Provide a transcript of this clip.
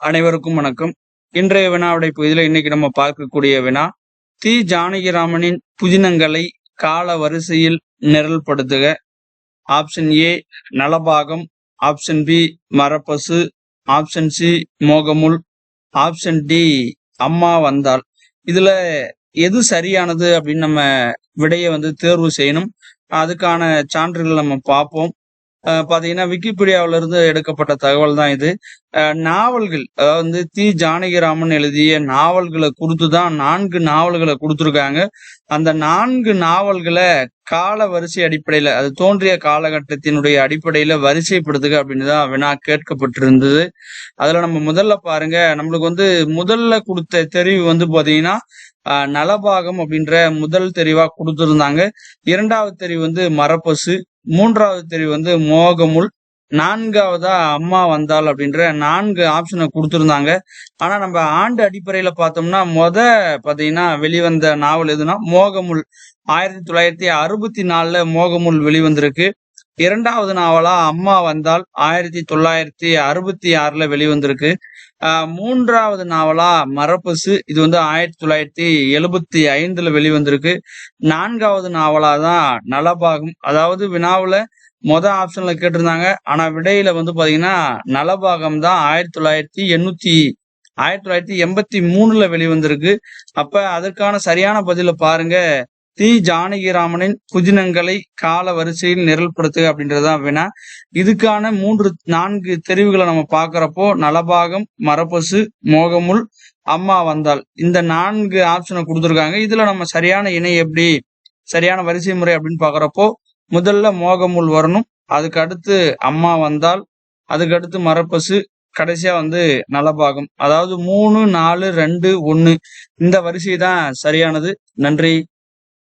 அனைவருக்கும் வணக்கம். இன்றைய வினாவுடைய இதில் இன்னைக்கு நம்ம பார்க்கக்கூடிய வினா தி ஜானகிராமனின் புதினங்களை கால வரிசையில் நிரல்படுத்துக. Option A Nalapakam. Option B Marappasu. Option C Mogamul option D Amma Vandhal இதுல எது சரியானது அப்படின்னு நம்ம விடையை வந்து தேர்வு செய்யணும். அதுக்கான சான்றுகள் நம்ம பார்ப்போம். பாத்தீங்கன்னா விக்கிபீடியாவில இருந்து எடுக்கப்பட்ட தகவல் தான் இது நாவல்கள் அதாவது வந்து தி. ஜானகிராமன் எழுதிய நாவல்களை கொடுத்து தான் நான்கு நாவல்களை கொடுத்துருக்காங்க. அந்த நான்கு நாவல்களை கால வரிசை அடிப்படையில அது தோன்றிய காலகட்டத்தினுடைய அடிப்படையில வரிசைப்படுத்துக அப்படின்னு தான் வினா கேட்கப்பட்டிருந்தது. அதுல நம்ம முதல்ல பாருங்க நம்மளுக்கு வந்து முதல்ல கொடுத்த தெரிவு வந்து பாத்தீங்கன்னா நலபாகம் அப்படின்ற முதல் தெரிவா கொடுத்துருந்தாங்க. இரண்டாவது தெரிவு வந்து மரப்பசு மூன்றாவது தெரிவு வந்து மோகமுல் நான்காவதா அம்மா வந்தால் அப்படின்ற நான்கு ஆப்ஷனை கொடுத்துருந்தாங்க. ஆனா நம்ம ஆண்டு அடிப்படையில பார்த்தோம்னா மொத பாத்தீங்கன்னா வெளிவந்த நாவல் எதுனா மோகமுல் ஆயிரத்தி தொள்ளாயிரத்தி அறுபத்தி நாலுல மோகமுல் வெளிவந்திருக்கு. இரண்டாவது நாவலா அம்மா வந்தால் ஆயிரத்தி தொள்ளாயிரத்தி அறுபத்தி ஆறுல வெளிவந்திருக்கு. மூன்றாவது நாவலா மரப்பசு இது வந்து ஆயிரத்தி தொள்ளாயிரத்தி எழுபத்தி ஐந்துல வெளிவந்திருக்கு. நான்காவது நாவலா தான் நலபாகம். அதாவது வினாவுல மொத ஆப்ஷன்ல கேட்டிருந்தாங்க. ஆனா விடையில வந்து பாத்தீங்கன்னா நலபாகம் தான் ஆயிரத்தி தொள்ளாயிரத்தி எண்ணூத்தி ஆயிரத்தி தொள்ளாயிரத்தி எண்பத்தி மூணுல வெளிவந்திருக்கு. அப்ப அதற்கான சரியான பதில பாருங்க. தி ஜானகிராமனின் புதினங்களை கால வரிசையில் நிரல்படுத்துக அப்படின்றதுதான் வினா. இதுக்கான மூன்று நான்கு தெரிவுகளை நம்ம பாக்குறப்போ நலபாகம் மரப்பசு மோகமுல் அம்மா வந்தால் இந்த நான்கு ஆப்ஷனை கொடுத்துருக்காங்க. இதுல நம்ம சரியான இணை எப்படி சரியான வரிசை முறை அப்படின்னு பாக்குறப்போ முதல்ல மோகமுல் வரணும் அதுக்கு அடுத்து அம்மா வந்தால் அதுக்கு அடுத்து மரப்பசு கடைசியா வந்து நலபாகம். அதாவது மூணு நாலு ரெண்டு ஒன்னு இந்த வரிசை தான் சரியானது. நன்றி.